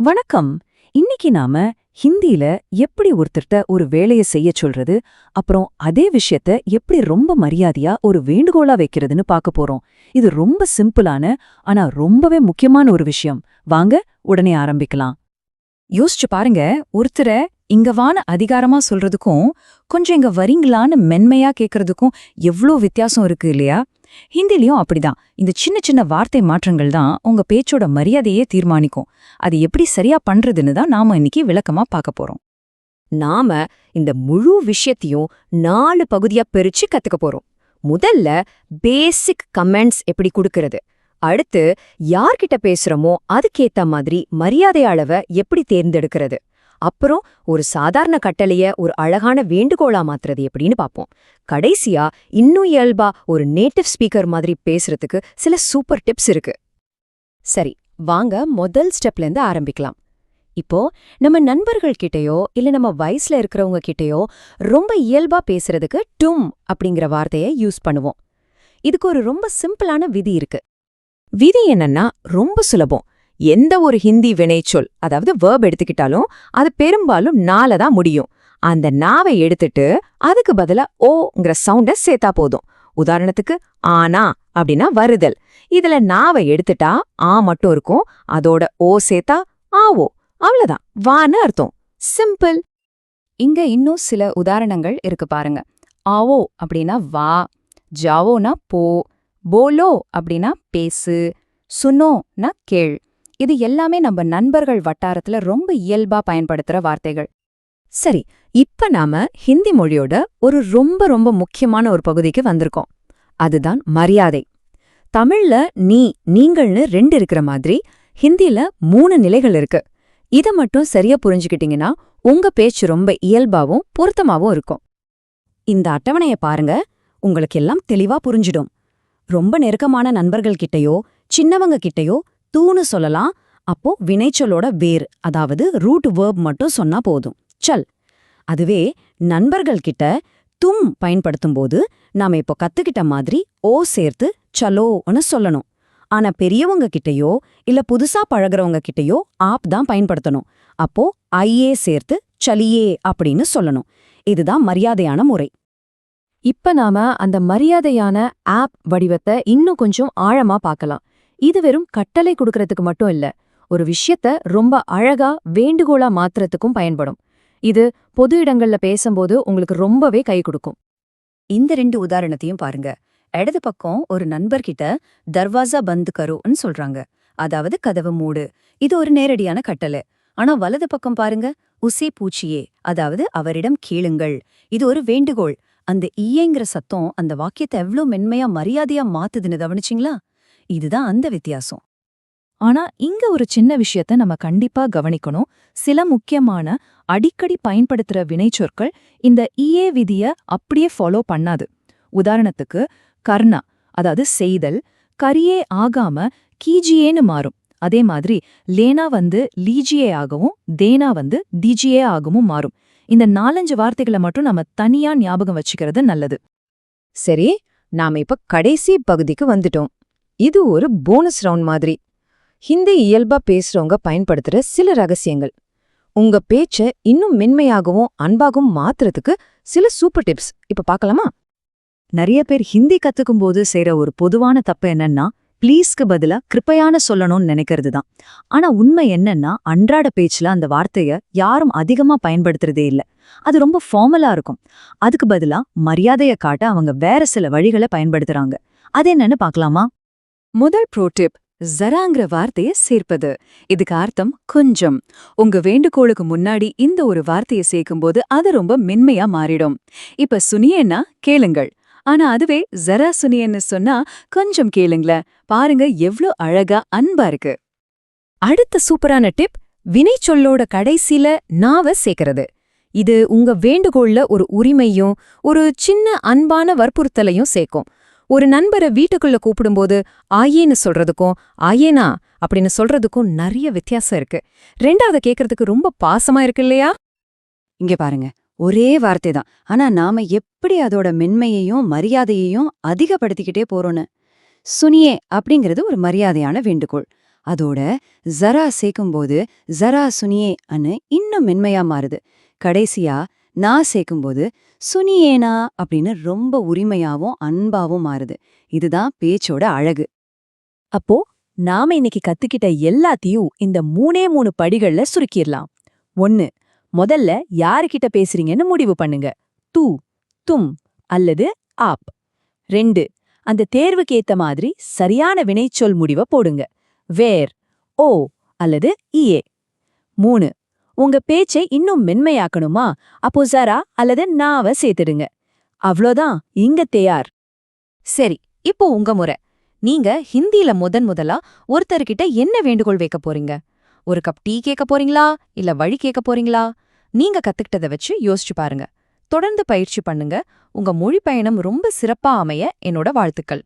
வணக்கம். இன்னைக்கு நாம ஹிந்தியில எப்படி ஒருத்தர்ட்ட ஒரு வேலைய செய்ய சொல்றது அப்புறம் அதே விஷயத்த எப்படி ரொம்ப மரியாதையா ஒரு வேண்டுகோளா வைக்கிறதுன்னு பார்க்க போறோம். இது ரொம்ப சிம்பிளான ஆனா ரொம்பவே முக்கியமான ஒரு விஷயம். வாங்க உடனே ஆரம்பிக்கலாம். யோசிச்சு பாருங்க ஒருத்தரை இங்கவான அதிகாரமா சொல்றதுக்கும் கொஞ்சம் இங்க வரீங்களான்னு மென்மையா கேக்குறதுக்கும் எவ்ளோ வித்தியாசம் இருக்கு இல்லையா? ஹிந்திலயும் அப்படிதான். இந்த சின்ன சின்ன வார்த்தை மாற்றங்கள் தான் உங்க பேச்சோட மரியாதையே தீர்மானிக்கும். அது எப்படி சரியா பண்றதுன்னு தான் நாம இன்னைக்கு விளக்கமா பார்க்க போறோம். நாம இந்த முழு விஷயத்தையும் நாலு பகுதியா பிரிச்சு கத்துக்க போறோம். முதல்ல பேசிக் கமெண்ட்ஸ் எப்படி கொடுக்கறது? அடுத்து யார்கிட்ட பேசுறோமோ அதுக்கேத்த மாதிரி மரியாதை அளவை எப்படி தேர்ந்தெடுக்கிறது? அப்புறம் ஒரு சாதாரண கட்டளைய ஒரு அழகான வேண்டுகோளா மாத்துறது எப்படின்னு பாப்போம். கடைசியா இன்னும் இயல்பா ஒரு நேட்டிவ் ஸ்பீக்கர் மாதிரி பேசுறதுக்கு சில சூப்பர் டிப்ஸ் இருக்கு. சரி வாங்க முதல் ஸ்டெப்ல இருந்து ஆரம்பிக்கலாம். இப்போ நம்ம நண்பர்கள் கிட்டயோ இல்ல நம்ம வயசுல இருக்கிறவங்க கிட்டயோ ரொம்ப இயல்பா பேசுறதுக்கு டும் அப்படிங்கிற வார்த்தையை யூஸ் பண்ணுவோம். இதுக்கு ஒரு ரொம்ப சிம்பிளான விதி இருக்கு. விதி என்னன்னா ரொம்ப சுலபம். எந்த ஒரு ஹிந்தி வினைச்சொல் அதாவது வேர்ப் எடுத்துக்கிட்டாலும் அது பெரும்பாலும் நால தான் முடியும். அந்த நாவை எடுத்துட்டு அதுக்கு பதிலா ஓங்கிற சவுண்ட சேர்த்தா போதும். உதாரணத்துக்கு ஆனா அப்படின்னா வருதல். இதுல நாவை எடுத்துட்டா ஆ மட்டும் இருக்கும் அதோட ஓ சேர்த்தா ஆவோ. அவ்வளவுதான். வான்னு அர்த்தம். சிம்பிள் இங்க இன்னும் சில உதாரணங்கள் இருக்கு பாருங்க. ஆவோ அப்படின்னா வா ஜாவோனா போ போலோ அப்படின்னா பேசு சுனோனா கேள். இது எல்லாமே நம்ம நண்பர்கள் வட்டாரத்துல ரொம்ப இயல்பா பயன்படுத்துற வார்த்தைகள். சரி இப்ப நாம ஹிந்தி மொழியோட ஒரு ரொம்ப ரொம்ப முக்கியமான ஒரு பகுதிக்கு வந்திருக்கோம். அதுதான் மரியாதை. தமிழ்ல நீ நீங்கள்னு ரெண்டு இருக்கிற மாதிரி ஹிந்தில மூணு நிலைகள் இருக்கு. இத மட்டும் சரியா புரிஞ்சுக்கிட்டீங்கன்னா உங்க பேச்சு ரொம்ப இயல்பாவும் பொருத்தமாவும் இருக்கும். இந்த அட்டவணைய பாருங்க உங்களுக்கு எல்லாம் தெளிவா புரிஞ்சிடும். ரொம்ப நெருக்கமான நண்பர்கள் கிட்டயோ சின்னவங்க கிட்டயோ தூணு சொல்லலாம். அப்போ வினைச்சொல்லோட வேர் அதாவது ரூட் வேர்ப் மட்டும் சொன்னா போதும். சல். அதுவே நண்பர்கள் கிட்ட தும் பயன்படுத்தும் போது நாம இப்போ கத்துக்கிட்ட மாதிரி ஓ சேர்த்து சலோன்னு சொல்லணும். ஆனா பெரியவங்க கிட்டயோ இல்ல புதுசா பழகுறவங்க கிட்டயோ ஆப் தான் பயன்படுத்தணும். அப்போ ஐயே சேர்த்து சலியே அப்படின்னு சொல்லணும். இதுதான் மரியாதையான முறை. இப்ப நாம அந்த மரியாதையான ஆப் வடிவத்தை இன்னும் கொஞ்சம் ஆழமா பார்க்கலாம். இது வெறும் கட்டளை கொடுக்கறதுக்கு மட்டும் இல்ல ஒரு விஷயத்த ரொம்ப அழகா வேண்டுகோளா மாத்துறதுக்கும் பயன்படும். இது பொது இடங்கள்ல பேசும்போது உங்களுக்கு ரொம்பவே கை கொடுக்கும். இந்த ரெண்டு உதாரணத்தையும் பாருங்க. இடது பக்கம் ஒரு நண்பர்கிட்ட தர்வாசா பந்து கருன்னு சொல்றாங்க. அதாவது கதவு மூடு. இது ஒரு நேரடியான கட்டளை. ஆனா வலது பக்கம் பாருங்க உசே பூச்சியே. அதாவது அவரிடம் கேளுங்கள். இது ஒரு வேண்டுகோள். அந்த ஈயங்கிற சத்தம் அந்த வாக்கியத்தை எவ்ளோ மென்மையா மரியாதையா மாத்துதுன்னு கவனிச்சிங்களா? இதுதான் அந்த வித்தியாசம். ஆனா இங்க ஒரு சின்ன விஷயத்த நம்ம கண்டிப்பா கவனிக்கணும். சில முக்கியமான அடிக்கடி பயன்படுத்துற வினைச்சொற்கள் இந்த இஏ விதிய அப்படியே ஃபாலோ பண்ணாது. உதாரணத்துக்கு கர்ணா அதாவது செய்தல் கரியே ஆகாம கீஜியேன்னு மாறும். அதே மாதிரி லேனா வந்து லீஜியே ஆகவும் தேனா வந்து டிஜியே ஆகவும் மாறும். இந்த நாலஞ்சு வார்த்தைகளை மட்டும் நம்ம தனியா ஞாபகம் வச்சுக்கிறது நல்லது. சரி நாம இப்ப கடைசி பகுதிக்கு வந்துட்டோம். இது ஒரு போனஸ் ரவுண்ட் மாதிரி. ஹிந்தி இயல்பா பேசுறவங்க பயன்படுத்துற சில ரகசியங்கள். உங்க பேச்ச இன்னும் மென்மையாகவும் அன்பாகவும் மாத்துறதுக்கு சில சூப்பர் டிப்ஸ் இப்ப பார்க்கலாமா நிறைய பேர் ஹிந்தி கத்துக்கும் போது செய்யற ஒரு பொதுவான தப்பு என்னன்னா ப்ளீஸ்க்கு பதிலா கிருப்பையான சொல்லணும்னு நினைக்கிறது தான். ஆனா உண்மை என்னன்னா அன்றாட பேச்சுல அந்த வார்த்தைய யாரும் அதிகமா பயன்படுத்துறதே இல்ல. அது ரொம்ப ஃபார்மலா இருக்கும். அதுக்கு பதிலா மரியாதைய காட்ட அவங்க வேற சில வழிகளை பயன்படுத்துறாங்க. அது என்னன்னு பார்க்கலாமா முதல் ப்ரோடிப் ஜராங்கிற வார்த்தைய சேர்ப்பது. இதுக்கு அர்த்தம் கொஞ்சம். உங்க வேண்டுகோளுக்கு முன்னாடி இந்த ஒரு வார்த்தைய சேர்க்கும்போது அது ரொம்ப மென்மையா மாறிடும். இப்ப சுனியன்னா கேளுங்கள். ஆனா அதுவே ஜரா சுனியன்னு சொன்னா கொஞ்சம் கேளுங்களேன். பாருங்க எவ்ளோ அழகா அன்பா இருக்கு. அடுத்த சூப்பரான டிப் வினைச்சொல்லோட கடைசில நாவ சேர்க்கறது. இது உங்க வேண்டுகோள்ல ஒரு உரிமையும் ஒரு சின்ன அன்பான வற்புறுத்தலையும் சேர்க்கும். ஒரு நண்பரை வீட்டுக்குள்ள கூப்பிடும்போது ஆயேன்னு சொல்றதுக்கும் ஆயேனா? அப்படின்னு சொல்றதுக்கும் நிறைய வித்தியாசம் இருக்கு. ரெண்டாவது கேக்குறதுக்கு ரொம்ப பாசமா இருக்கு இல்லையா? இங்க பாருங்க. ஒரே வார்த்தை தான். ஆனா நாம எப்படி அதோட மென்மையையும் மரியாதையையும் அதிகப்படுத்திக்கிட்டே போறோம்னு? சுனியே அப்படிங்கிறது ஒரு மரியாதையான வேண்டுகோள். அதோட ஜரா சேர்க்கும்போது ஜரா சுனியே அன்னு இன்னும் மென்மையா மாறுது. கடைசியா நான் சேர்க்கும்போது சுனியேனா அப்படின்னு ரொம்ப உரிமையாவும் அன்பாவும் மாறுது. இதுதான் பேச்சோட அழகு. அப்போ நாம இன்னைக்கு கத்துக்கிட்ட எல்லாத்தையும் இந்த மூணே மூணு படிகள்ல சுருக்கிடலாம். ஒன்னு முதல்ல யாருகிட்ட பேசுறீங்கன்னு முடிவு பண்ணுங்க. தூ தும் அல்லது ஆப். ரெண்டு அந்த தேர்வுக்கு ஏத்த மாதிரி சரியான வினைச்சொல் முடிவை போடுங்க. வேர் ஓ அல்லது இஏ மூணு உங்க பேச்சை இன்னும் மென்மையாக்கணுமா? அப்போ ஜரா அல்லது நாவ சேர்த்துடுங்க. அவ்வளோதான் இங்க தேயார். சரி இப்போ உங்க முறை. நீங்க ஹிந்தில முதன் முதலா ஒருத்தர்கிட்ட என்ன வேண்டுகோள் வைக்க போறீங்க? ஒரு கப் டீ கேட்க போறீங்களா? இல்ல வழி கேட்க போறீங்களா? நீங்க கத்துக்கிட்டத வச்சு யோசிச்சு பாருங்க. தொடர்ந்து பயிற்சி பண்ணுங்க. உங்க மொழி பயணம் ரொம்ப சிறப்பா அமைய என்னோட வாழ்த்துக்கள்.